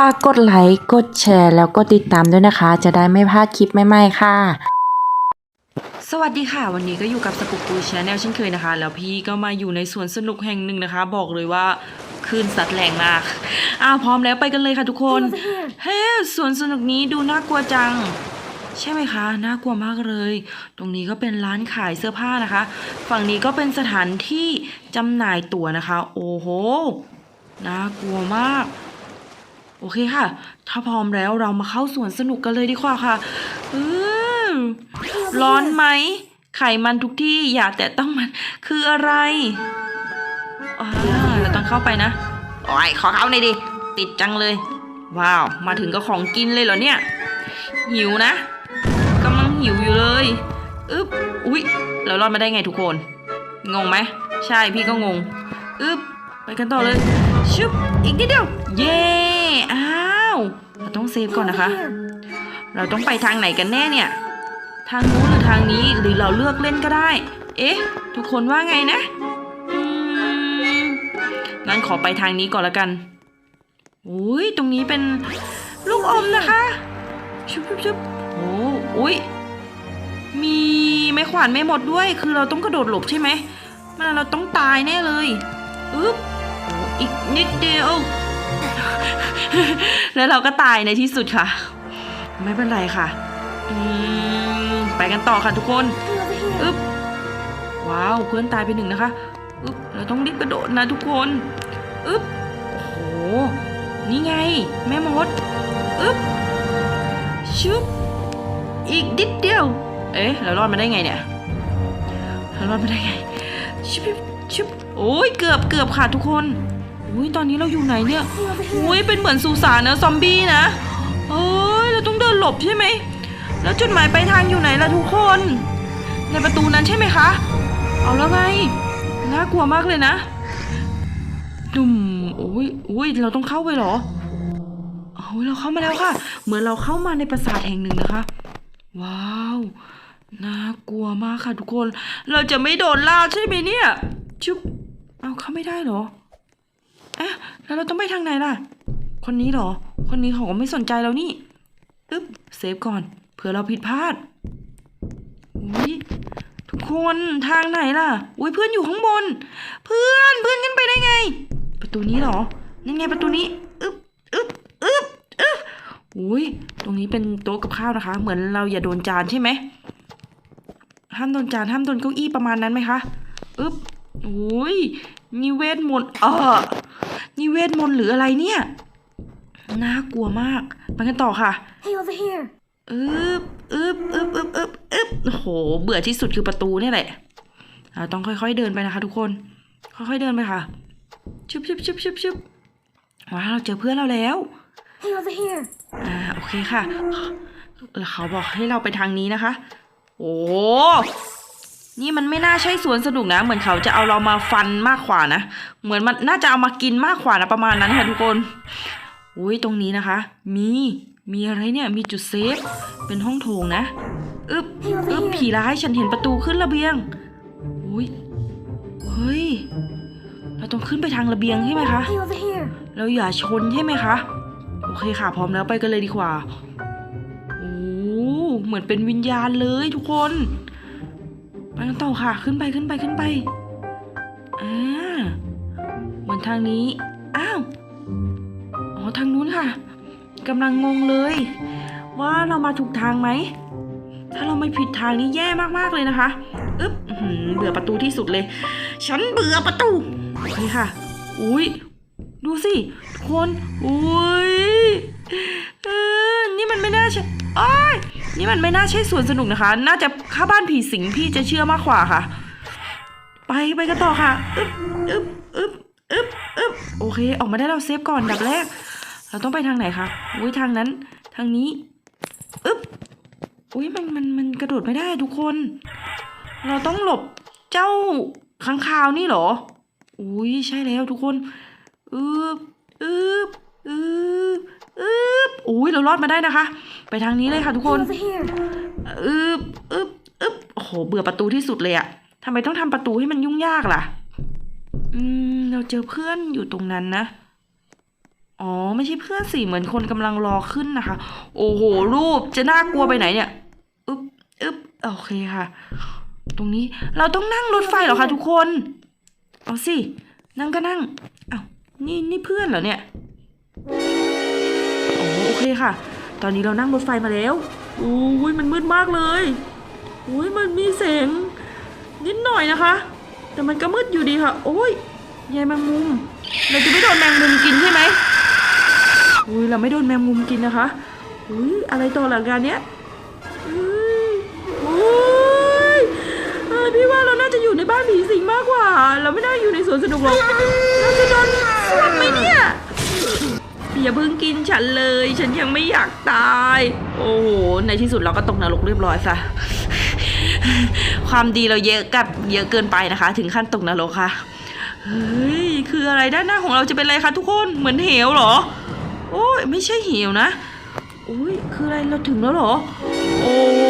ฝากกดไลค์ กดแชร์ แล้วก็ติดตามด้วยนะคะ จะได้ไม่พลาดคลิปใหม่ๆค่ะ สวัสดีค่ะ วันนี้ก็อยู่กับสกุปปูชาแนลเช่นเคยนะคะ แล้วพี่ก็มาอยู่ในสวนสนุกแห่งหนึ่งนะคะ บอกเลยว่าคลื่นสัดแรงมาก อ้าวพร้อมแล้วไปกันเลยค่ะทุกคน เฮ้สวนสนุกนี้ดูน่ากลัวจัง ใช่ไหมคะ น่ากลัวมากเลย ตรงนี้ก็เป็นร้านขายเสื้อผ้านะคะ ฝั่งนี้ก็เป็นสถานที่จำหน่ายตั๋วนะคะ โอ้โห น่ากลัวมาก โอเคค่ะ ถ้าพร้อมแล้วเรามาเข้าสวนสนุกกันเลยดีกว่าค่ะอือร้อนไหม ไขมันทุกที่อย่าแต่ต้องมันคืออะไรอ่าเราต้องเข้าไปนะโอ้ยขอเข้าหน่อยดิ ติดจังเลย ว้าว มาถึงก็ของกินเลยเหรอเนี่ย หิวนะกำลังหิวอยู่เลยอึ๊บอุ๊ยเรารอดมาได้ไงทุกคน งงไหม ใช่พี่ก็งงอึ๊บไปกันต่อเลยชึบอีกนิดเดียว เย้ อ้าวเราต้องเซฟก่อนนะคะ เราต้องไปทางไหนกันแน่เนี่ย ทางนู้นหรือทางนี้หรือเราเลือกเล่นก็ได้ เอ๊ะ ทุกคนว่าไงนะอืมงั้นขอไปทางนี้ก่อนละกันอุ้ยตรงนี้เป็นลูกอมนะคะ ชุบชุบชุบโอ้อุ้ยมีไม้ขวานไม่หมดด้วย คือเราต้องกระโดดหลบใช่ไหมไมันเราต้องตายแน่เลยอึ๊บโอ้อีกนิดเดียว แล้วเราก็ตายในที่สุดค่ะ ไม่เป็นไรค่ะไปกันต่อค่ะทุกคนอึ๊บว้าวเพื่อนตายไปหนึ่งนะคะอึ๊บเราต้องรีบกระโดดนะทุกคนอึ๊บโอ้โหนี่ไง แม่มดอึ๊บชุบอีกนิดเดียว เอ๊ะเรารอดมาได้ไงเนี่ยเรารอดมาได้ไงชุบชุบโอ้ยเกือบเกือบค่ะทุกคน อุ้ยตอนนี้เราอยู่ไหนเนี่ยอุ้ยเป็นเหมือนสุสานนะซอมบี้นะเอ้ยเราต้องเดินหลบใช่ไหมแล้วจุดหมายปลายทางอยู่ไหนล่ะทุกคน ในประตูนั้นใช่ไหมคะ เอาแล้วไงน่ากลัวมากเลยนะดุมอุ้ยอุ้ยเราต้องเข้าไปเหรอโอ้ยเราเข้ามาแล้วค่ะ เหมือนเราเข้ามาในปราสาทแห่งหนึ่งนะคะ ว้าวน่ากลัวมากค่ะทุกคน เราจะไม่โดนล่าใช่ไหมเนี่ยชุบเอาเข้าไม่ได้เหรอ อ๊ะแล้วเราต้องไปทางไหนล่ะ คนนี้เหรอ คนนี้เขาก็ไม่สนใจเรานี่อึ๊บเซฟก่อนเผื่อเราผิดพลาดอุ้ยทุกคนทางไหนล่ะอุ้ยเพื่อนอยู่ข้างบน เพื่อนเพื่อนขึ้นไปได้ไง ประตูนี้เหรอนั่นไงประตูนี้อึ๊บอึ๊บอึ๊บอึ๊บอุ้ยตรงนี้เป็นโต๊ะกับข้าวนะคะ เหมือนเราอย่าโดนจานใช่ไหมห้ามโดนจานห้ามโดนเก้าอี้ประมาณนั้นไหมคะอึ๊บอุ้ย นี่เวทมนต์เออนี่เวทมนต์หรืออะไรเนี่ย น่ากลัวมาก ไปกันต่อค่ะ Hey, over here. อึบอึบอึบอึบอึบอึบโอ้โหเบื่อที่สุดคือประตูเนี่ยแหละ เราต้องค่อยๆเดินไปนะคะ ทุกคน ค่อยๆเดินไปค่ะ ชุบชุบชุบชุบชุบว้าวเราเจอเพื่อนเราแล้ว Hey, over here. อ่า โอเคค่ะแล้วเขาบอกให้เราไปทางนี้นะคะ โอ้ นี่มันไม่น่าใช่สวนสนุกนะ เหมือนเขาจะเอาเรามาฟันมากกว่านะ เหมือนมันน่าจะเอามากินมากกว่านะประมาณนั้นค่ะทุกคนอุ้ยตรงนี้นะคะ มี มีอะไรเนี่ย มีจุดเซฟ เป็นห้องโถงนะ อึบอึบผีร้าย ฉันเห็นประตูขึ้นระเบียง อุ้ย เฮ้ย เราต้องขึ้นไปทางระเบียงใช่ไหมคะ เราอย่าชนใช่ไหมคะ โอเคค่ะ พร้อมแล้วไปกันเลยดีกว่า โอ้ เหมือนเป็นวิญญาณเลยทุกคน ไปกันต่อค่ะ ขึ้นไปขึ้นไปขึ้นไปอ่าเหมือนทางนี้ อ้าว อ๋อทางนู้นค่ะกำลังงงเลย ว่าเรามาถูกทางไหม ถ้าเราไม่ผิดทางนี้แย่มากๆเลยนะคะอึ๊บเบื่อประตูที่สุดเลย ฉันเบื่อประตูโอเคค่ะ อุ้ยดูสิคน อุ้ยเออนี่มันไม่น่าใช่อ้ย นี่มันไม่น่าใช่สวนสนุกนะคะ น่าจะข้าบ้านผีสิงพี่จะเชื่อมากกว่าค่ะ ไปไปกันต่อค่ะอึ๊บอึ๊บอึ๊บอึ๊บอึ๊บโอเค ออกมาได้เราเซฟก่อนดับแรก เราต้องไปทางไหนคะอุ้ยทางนั้น ทางนี้อึ๊บอุ้ยมันมันมันกระโดดไม่ได้ทุกคน เราต้องหลบเจ้าค้างคาวนี่เหรอ อุ้ยใช่แล้วทุกคนอึบอึบอึบ อึ๊บอุ้ยเรารอดมาได้นะคะ ไปทางนี้เลยค่ะทุกคน อึ๊บอึ๊บอึ๊บโอ้โห เบื่อประตูที่สุดเลยอะทำไมต้องทำประตูให้มันยุ่งยากล่ะ อืม เราเจอเพื่อนอยู่ตรงนั้นนะ อ๋อ ไม่ใช่เพื่อนสิ เหมือนคนกำลังรอขึ้นนะคะ โอ้โห รูป จะน่ากลัวไปไหนเนี่ย อึ๊บอึ๊บโอเคค่ะ ตรงนี้ เราต้องนั่งรถไฟเหรอคะทุกคน เอาสิ นั่งก็นั่ง เอ้านี่นี่เพื่อนเหรอเนี่ย เคค่ะ ตอนนี้เรานั่งรถไฟมาแล้วโอ้ยมันมืดมากเลยโอ้ยมันมีแสงนิดหน่อยนะคะ แต่มันก็มืดอยู่ดีค่ะ โอ้ยยายแมงมุม เราจะไม่โดนแมงมุมกินใช่ไหมอุ้ยเราไม่โดนแมงมุมกินนะคะอุ้ยอะไรต่อหลังการเนี้ยอุ้ยโอ้ยเอ้ยพี่ว่าเราน่าจะอยู่ในบ้านผีสิงมากกว่า เราไม่น่าอยู่ในสวนสนุกหรอก เราจะโดนสวมไหมเนี่ย อย่าเพิ่งกินฉันเลย ฉันยังไม่อยากตาย โอ้โห ในที่สุดเราก็ตกนรกเรียบร้อยซะ ความดีเราเยอะกับเยอะเกินไปนะคะ ถึงขั้นตกนรกค่ะ เฮ้ย คืออะไรด้านหน้าของเราจะเป็นอะไรคะทุกคน เหมือนเหวเหรอ โอ้ยไม่ใช่เหวนะโอ้ยคืออะไรเราถึงแล้วเหรอ โอ้โห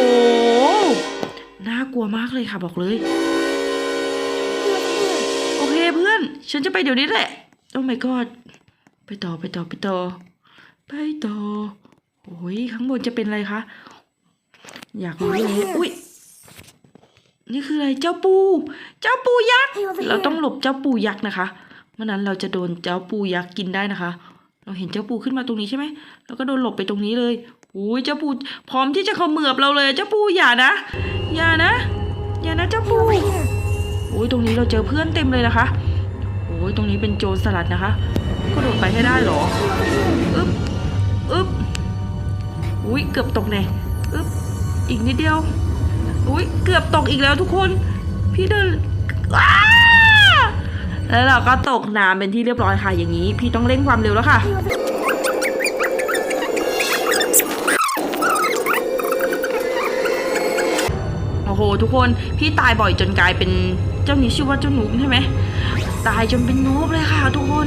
น่ากลัวมากเลยค่ะบอกเลย โอเคเพื่อน ฉันจะไปเดี๋ยวนี้แหละ โอ้ my god ไปต่อไปต่อไปต่อไปต่อโอ้ยข้างบนจะเป็นอะไรคะอยากรู้เลยอุ้ยนี่คืออะไรเจ้าปู เจ้าปูยักษ์ Hey, over เราต้อง here. หลบเจ้าปูยักษ์นะคะเมื่อนั้นเราจะโดนเจ้าปูยักษ์กินได้นะคะ เราเห็นเจ้าปูขึ้นมาตรงนี้ใช่ไหมแล้วก็โดนหลบไปตรงนี้เลยอุ้ยเจ้าปูพร้อมที่จะเขมือบเราเลย เจ้าปูอย่านะ อย่านะ อย่านะเจ้าปู Over here. โอ้ยตรงนี้เราเจอเพื่อนเต็มเลยนะคะโอ้ยตรงนี้เป็นโจรสลัดนะคะ ก็โดดไปให้ได้เหรอ อึ๊บ อึ๊บ อุ้ยเกือบตกแน่อึ๊บ อีกนิดเดียว อุ้ยเกือบตกอีกแล้วทุกคน พี่เดินแล้วเราก็ตกน้ำเป็นที่เรียบร้อยค่ะ อย่างนี้ พี่ต้องเร่งความเร็วแล้วค่ะโอ้โหทุกคนพี่ตายบ่อยจนกลายเป็นเจ้านี้ชื่อว่าเจ้าหนูใช่ไหมตายจนเป็นนูบเลยค่ะ ทุกคน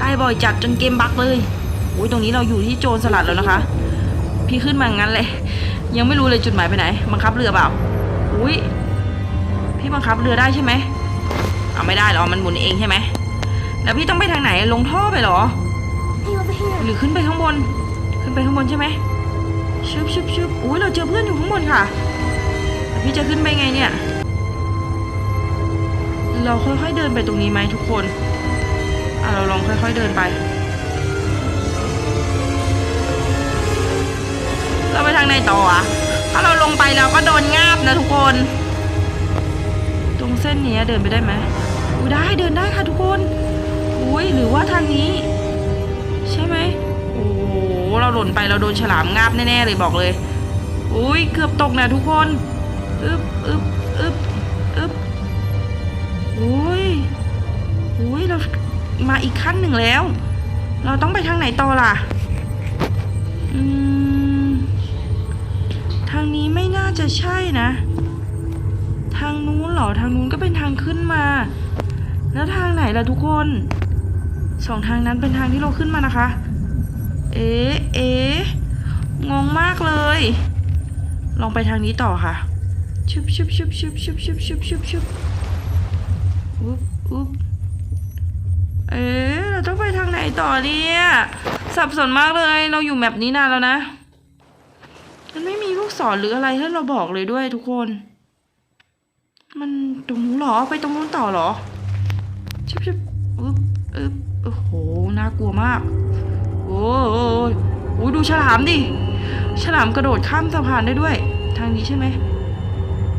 ตายบ่อยจัดจนเกมบั๊กเลยโอ้ยตรงนี้เราอยู่ที่โจรสลัดแล้วนะคะ พี่ขึ้นมางั้นเลย ยังไม่รู้เลยจุดหมายไปไหน บังคับเรือเปล่าอุ้ยพี่บังคับเรือได้ใช่ไหมเอาไม่ได้หรอมันหมุนเองใช่ไหมแล้วพี่ต้องไปทางไหนลงท่อไปหรอหรือขึ้นไปข้างบน ขึ้นไปข้างบนใช่ไหมชึบชึบชึบอุ้ยเราเจอเพื่อนอยู่ข้างบนค่ะพี่จะขึ้นไปไงเนี่ย เราค่อยๆเดินไปตรงนี้ไหมทุกคน เราลองค่อย ๆเดินไป เราไปทางไหนต่ออะถ้าเราลงไปเราก็โดนงาบนะทุกคน ตรงเส้นนี้เดินไปได้ไหมอุ้ยได้เดินได้ค่ะทุกคน อุ้ยหรือว่าทางนี้ ใช่ไหมโอ้โหเราหล่นไปเราโดนฉลามงาบแน่ๆเลยบอกเลย อุ้ยเกือบตกนะทุกคนอึบอึบอึบอึบอุ้ยอุ้ยเรา มาอีกขั้นหนึ่งแล้ว เราต้องไปทางไหนต่อล่ะทางนี้ไม่น่าจะใช่นะ ทางนู้นเหรอ ทางนู้นก็เป็นทางขึ้นมา แล้วทางไหนล่ะทุกคนสองทางนั้นเป็นทางที่เราขึ้นมานะคะ เอ๊ะเอ๊ะงงมากเลย ลองไปทางนี้ต่อค่ะชุบชุบชุบชุบชุบชุบชุบชุบชุบอุ๊บอุ๊บ เอ๊ะเราต้องไปทางไหนต่อเนี่ยสับสนมากเลยเราอยู่แมปนี้นานแล้วนะ มันไม่มีลูกศรหรืออะไรให้เราบอกเลยด้วยทุกคน มันตรงนู้นหรอไปตรงนู้นต่อหรอชิบชิบอึ๊บอึ๊บโอ้โหน่ากลัวมาก โอ้ยโอ้ยดูฉลามดิฉลามกระโดดข้ามสะพานได้ด้วย ทางนี้ใช่ไหม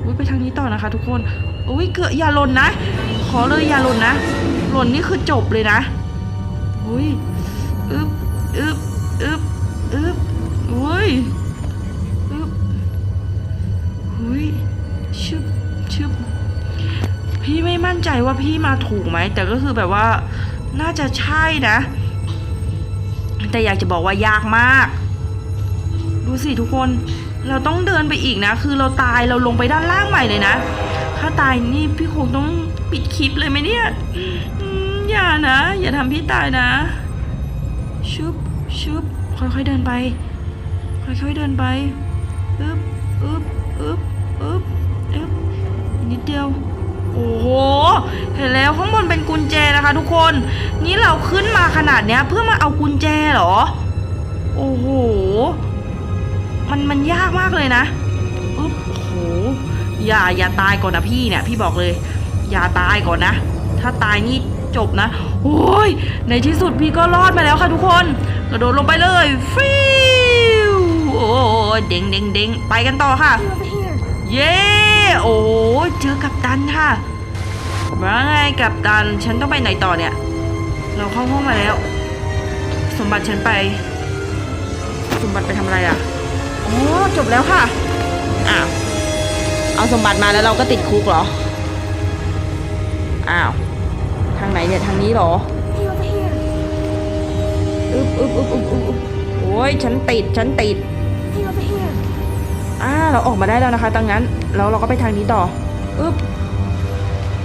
อุ้ยไปทางนี้ต่อนะคะ ทุกคนอุ้ยเกิดอย่าหล่นนะ ขอเลยอย่าหล่นนะ หล่นนี่คือจบเลยนะอุ้ยอึบอึบอึบอึบอุ้ยอึบอุ้ยชึบชึบพี่ไม่มั่นใจว่าพี่มาถูกไหม แต่ก็คือแบบว่า น่าจะใช่นะ แต่อยากจะบอกว่ายากมาก ดูสิทุกคน เราต้องเดินไปอีกนะ คือเราตายเราลงไปด้านล่างใหม่เลยนะ ถ้าตายนี่พี่คงต้องปิดคลิปเลยไหมเนี่ย อย่านะ อย่าทำพี่ตายนะ ชุบชุบค่อยๆเดินไป ค่อยๆเดินไปอึบอึบอึบอึบอึบนิดเดียว โอ้โห เห็นแล้วข้างบนเป็นกุญแจนะคะทุกคน นี่เราขึ้นมาขนาดเนี้ยเพื่อมาเอากุญแจเหรอ โอ้โห มันมันยากมากเลยนะอึบโอ้โห อย่าอย่าตายก่อนนะพี่เนี่ย พี่บอกเลย อย่าตายก่อนนะ ถ้าตายนี่ จบนะโอ้ยในที่สุดพี่ก็รอดมาแล้วค่ะทุกคน กระโดดลงไปเลยฟิวโอ้เด้งเด้งเด้งไปกันต่อค่ะ เย้โอ้เจอกับตันค่ะมาไงกับตันฉันต้องไปไหนต่อเนี่ย เราเข้าห้องมาแล้ว สมบัติฉันไป สมบัติไปทำอะไรอะอ๋อจบแล้วค่ะอ้าวเอาสมบัติมาแล้วเราก็ติดคุกเหรอ อ้าว ทางไหนเนี่ยทางนี้เหรออึบอึบอึบอึบอึบอึบโอ้ยฉันติดฉันติดอ่าเราออกมาได้แล้วนะคะดังนั้นแล้วเราก็ไปทางนี้ต่ออึ๊บ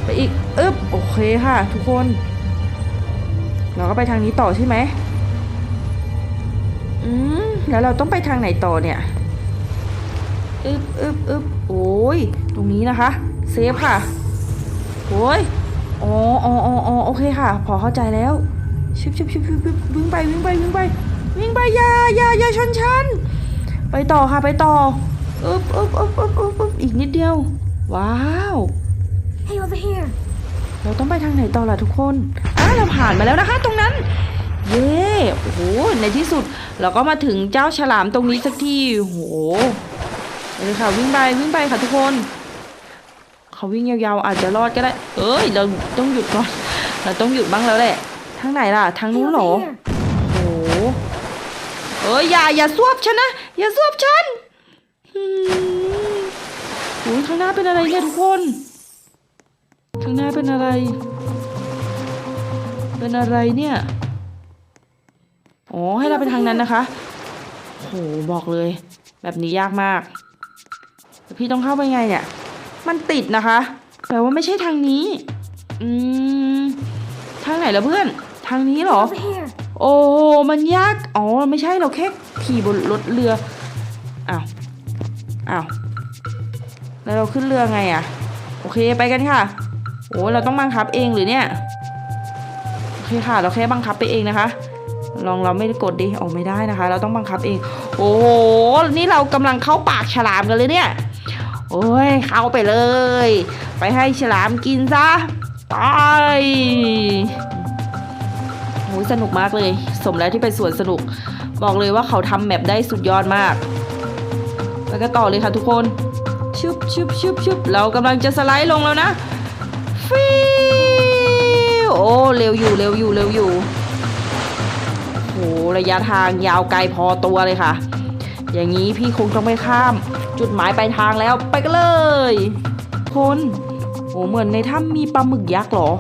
ไปอีกอึ๊บโอเคค่ะ ทุกคน เราก็ไปทางนี้ต่อใช่ไหมอืมแล้วเราต้องไปทางไหนต่อเนี่ยอึ๊บอึ๊บอึ๊บโอ้ยตรงนี้นะคะ เซฟค่ะโอ้ย อ๋ออ๋ออ๋ออ๋อโอเคค่ะ พอเข้าใจแล้วชิบชิบชิบชิบชิบวิ่งไปวิ่งไปวิ่งไปวิ่งไปอย่าอย่าอย่าชนฉัน ไปต่อค่ะไปต่ออึ๊บอึ๊บอึ๊บอึ๊บอึ๊บอึ๊บอีกนิดเดียว ว้าว Hey, over here. เราต้องไปทางไหนต่อล่ะทุกคนอ่าเราผ่านมาแล้วนะคะ ตรงนั้น เย้โอ้โหในที่สุดเราก็มาถึงเจ้าฉลามตรงนี้สักทีโอ้โหไปเลยค่ะวิ่งไปวิ่งไปค่ะทุกคน เขาวิ่งยาวๆอาจจะรอดก็ได้ เอ้ยเราต้องหยุดก่อน เราต้องหยุดบ้างแล้วแหละ ทางไหนล่ะ ทางนู้นเหรอ โอ้โหเอ้ยอย่าอย่าซวบฉันนะ อย่าซวบฉันอืมโอ้ยข้างหน้าเป็นอะไรเนี่ยทุกคน ข้างหน้าเป็นอะไร เป็นอะไรเนี่ยอ๋อให้เราไปทางนั้นนะคะโหบอกเลย แบบนี้ยากมาก พี่ต้องเข้าไปไงเนี่ย มันติดนะคะ แปลว่าไม่ใช่ทางนี้ อืม ทางไหนล่ะเพื่อน ทางนี้เหรอ โอ้มันยาก อ๋อ ไม่ใช่เราแค่ขี่บนรถเรือ อ้าว อ้าว แล้วเราขึ้นเรือไงอะโอเคไปกันค่ะ โอ้เราต้องบังคับเองหรือเนี่ย โอเคค่ะ เราแค่บังคับไปเองนะคะ ลองเราไม่กดดิออกไม่ได้นะคะ เราต้องบังคับเอง โอ้โห นี่เรากำลังเข้าปากฉลามกันเลยเนี่ย โอ้ย เข้าไปเลย ไปให้ฉลามกินซะ ไปโอ้ยสนุกมากเลย สมแล้วที่ไปสวนสนุก บอกเลยว่าเขาทำแมปได้สุดยอดมาก แล้วก็ต่อเลยค่ะทุกคน ชึบชึบชึบชึบเรากำลังจะสไลด์ลงแล้วนะฟิวโอ้ เร็วอยู่ เร็วอยู่ เร็วอยู่โหระยะทางยาวไกลพอตัวเลยค่ะ อย่างนี้พี่คงต้องไปข้าม จุดหมายปลายทางแล้วไปกันเลย คนโอ้เหมือนในถ้ำมีปลาหมึกยักษ์หรอ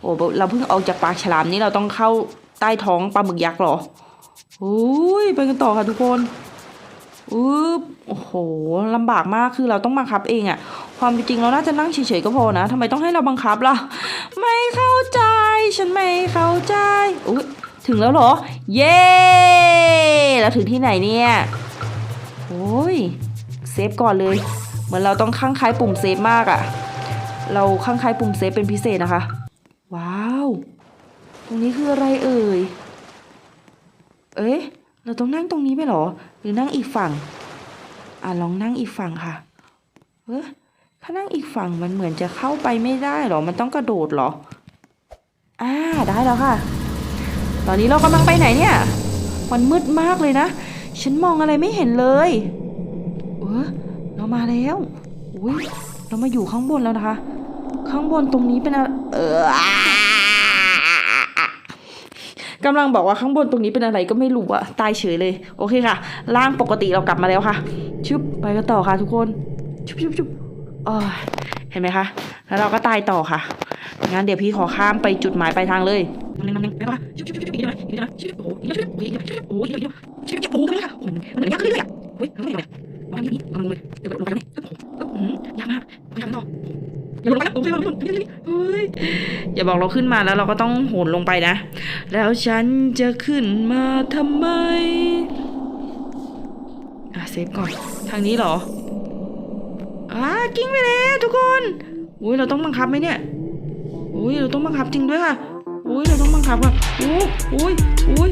โอ้เราเพิ่งออกจากปากฉลามนี่เราต้องเข้าใต้ท้องปลาหมึกยักษ์หรอโอ้ยไปกันต่อค่ะทุกคนอึ๊บโอ้โหลำบากมากคือเราต้องบังคับเองอะความจริงเราน่าจะนั่งเฉยๆก็พอนะทำไมต้องให้เราบังคับล่ะ ไม่เข้าใจ ฉันไม่เข้าใจอุ้ยถึงแล้วเหรอ เย้เราถึงที่ไหนเนี่ยโอ้ย เซฟก่อนเลย เหมือนเราต้องข้างคล้ายปุ่มเซฟมากอะเราข้างคล้ายปุ่มเซฟเป็นพิเศษนะคะ ว้าว ตรงนี้คืออะไรเอ่ย เอ๊ะ เราต้องนั่งตรงนี้ไปเหรอ หรือนั่งอีกฝั่ง อะลองนั่งอีกฝั่งค่ะ เอ๊ะถ้านั่งอีกฝั่งมันเหมือนจะเข้าไปไม่ได้เหรอ มันต้องกระโดดเหรอ อ่าได้แล้วค่ะ ตอนนี้เรากำลังไปไหนเนี่ย มันมืดมากเลยนะ ฉันมองอะไรไม่เห็นเลย เรามาแล้วอุ้ยเรามาอยู่ข้างบนแล้วนะคะ ข้างบนตรงนี้เป็นอะไรเออกำลังบอกว่าข้างบนตรงนี้เป็นอะไรก็ไม่รู้อะตายเฉยเลย โอเคค่ะร่างปกติเรากลับมาแล้วค่ะชุบไปกันต่อค่ะทุกคนชุบชุบชุบโอ้ยเห็นไหมคะ แล้วเราก็ตายต่อค่ะงั้นเดี๋ยวพี่ขอข้ามไปจุดหมายปลายทางเลยนั่งนั่งนั่งไปป่ะชุบชุบชุบชุบอีกหน่อยอีกหน่อยชุบโอ้ย วางอย่างนี้วางลงเลยเดี๋ยวลงไปแล้วนี่ยากมากพยายามต่ออย่าลงไปแล้วโอ้ยลงไปแเฮ้ยอย่าบอกเราขึ้นมาแล้วเราก็ต้องโหนลงไปนะ แล้วฉันจะขึ้นมาทำไมอะเซฟก่อนทางนี้เหรออะกิ้งไปแล้วทุกคนอุ้ยเราต้องบังคับไหมเนี่ยอุ้ยเราต้องบังคับจริงด้วยค่ะอุ้ยเราต้องบังคับค่ะอุ้ยอุ้ยอุ้ย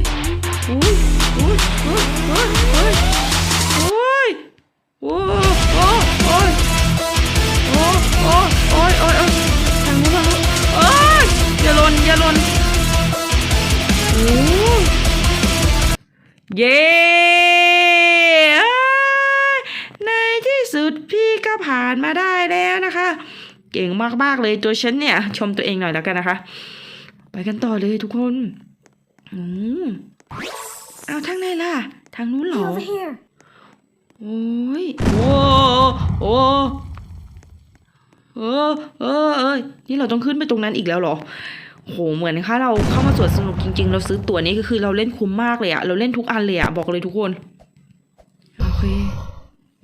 อุ้ยอุ้ยอุ้ยอุ้ย โอ้โอ้โอ้ยโอ้โอ้โอ้ยโอ้ยโอ้ยทางนู้นทางนู้นโอ้ยอย่าล่นอย่าล่นโอ้เย้ในที่สุดพี่ก็ผ่านมาได้แล้วนะคะ เก่งมากๆเลยตัวฉันเนี่ย ชมตัวเองหน่อยแล้วกันนะคะ ไปกันต่อเลยทุกคนอืมเอาทางไหนล่ะ ทางนู้นเหรอ โอ้ยโอ้โอ้เออเออเอยนี่เราต้องขึ้นไปตรงนั้นอีกแล้วเหรอโหเหมือนค่ะเราเข้ามาสวนสนุกจริง ๆ เราซื้อตั๋วนี้ก็คือเราเล่นคุ้มมากเลยอะเราเล่นทุกอันเลยอะบอกเลยทุกคนโอเค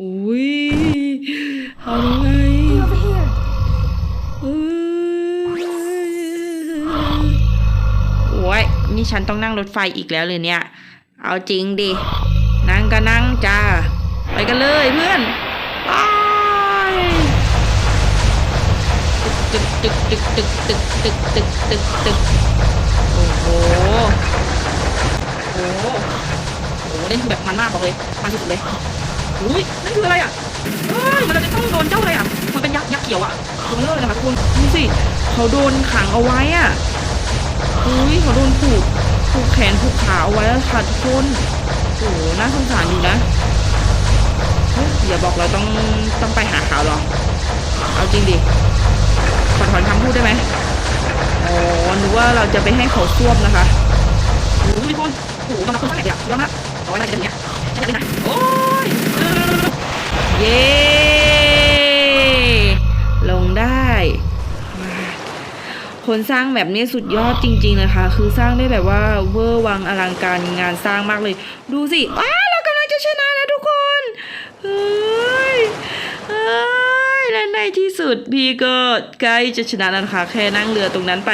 อุ้ยเอาไง Hey, over here. เอ้ยโอ้ยนี่ฉันต้องนั่งรถไฟอีกแล้วเลยเนี่ย เอาจริงดินั่งก็นั่งจ้า ไปกันเลยเพื่อนไปตึกตึกตึกตึกตึกตึกตึกตึกตึกโอ้โหโอ้โหโอ้โหเล่นแบบมันมากบอกเลยมันสุดเลยอุ้ยนั่นคืออะไรอะเฮ้ยมันจะต้องโดนเจ้าอะไรอะมันเป็นยักษ์ยักษ์เขียวอะตรงเลยนะคะทุกคนดูสิเขาโดนขังเอาไว้อะอุ้ยเขาโดนผูกผูกแขนผูกขาเอาไว้แล้วค่ะทุกคนโอ้โหน่าสงสารอยู่นะ อย่าบอกเราต้องต้องไปหาเขาหรอ เอาจริงดิขอถอนคำพูดได้ไหมอ๋อนึกว่าเราจะไปให้เขาซ่วมนะคะโอ้ยทุกคนโอ้โหมันเป็นอะไรเนี่ยย้อะเอาไว้อะไรกันเนี่ยใช่ไหมนะโอ้ยเย้ลงได้คนสร้างแบบนี้สุดยอดจริงๆนะคะ คือสร้างได้แบบว่าเวอร์วังอลังการงานสร้างมากเลย ดูสิว้าเรากำลังจะชนะ เฮ้ยเฮ้ยและในที่สุดพี่ก็ใกล้จะชนะแล้วนะคะ แค่นั่งเรือตรงนั้นไป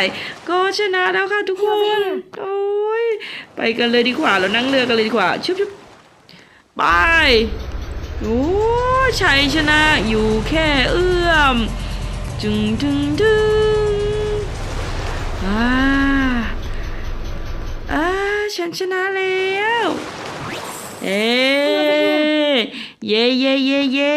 ก็ชนะแล้วค่ะทุกคน โอ้ยไปกันเลยดีกว่าเรานั่งเรือกันเลยดีกว่าชุบชุบไปโอ้ชัยชนะอยู่แค่เอื้อมจึงจึงจึงอ่าอ่าฉันชนะแล้ว เอ๊ เย่เย่เย่เย่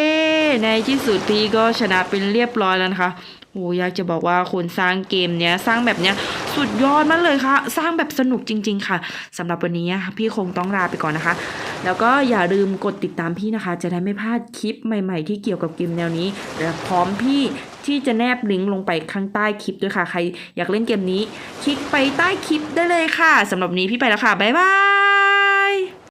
ในที่สุดพี่ก็ชนะเป็นเรียบร้อยแล้วนะคะโอ้อยากจะบอกว่าคนสร้างเกมเนี้ยสร้างแบบเนี้ยสุดยอดมากเลยค่ะ สร้างแบบสนุกจริง ๆ ค่ะสำหรับวันนี้พี่คงต้องลาไปก่อนนะคะ แล้วก็อย่าลืมกดติดตามพี่นะคะ จะได้ไม่พลาดคลิปใหม่ ๆ ที่เกี่ยวกับเกมแนวนี้และพร้อมพี่ที่จะแนบลิงก์ลงไปข้างใต้คลิปด้วยค่ะ ใครอยากเล่นเกมนี้ คลิกไปใต้คลิปได้เลยค่ะสำหรับนนี้พี่ไปแล้วค่ะ บ๊ายบาย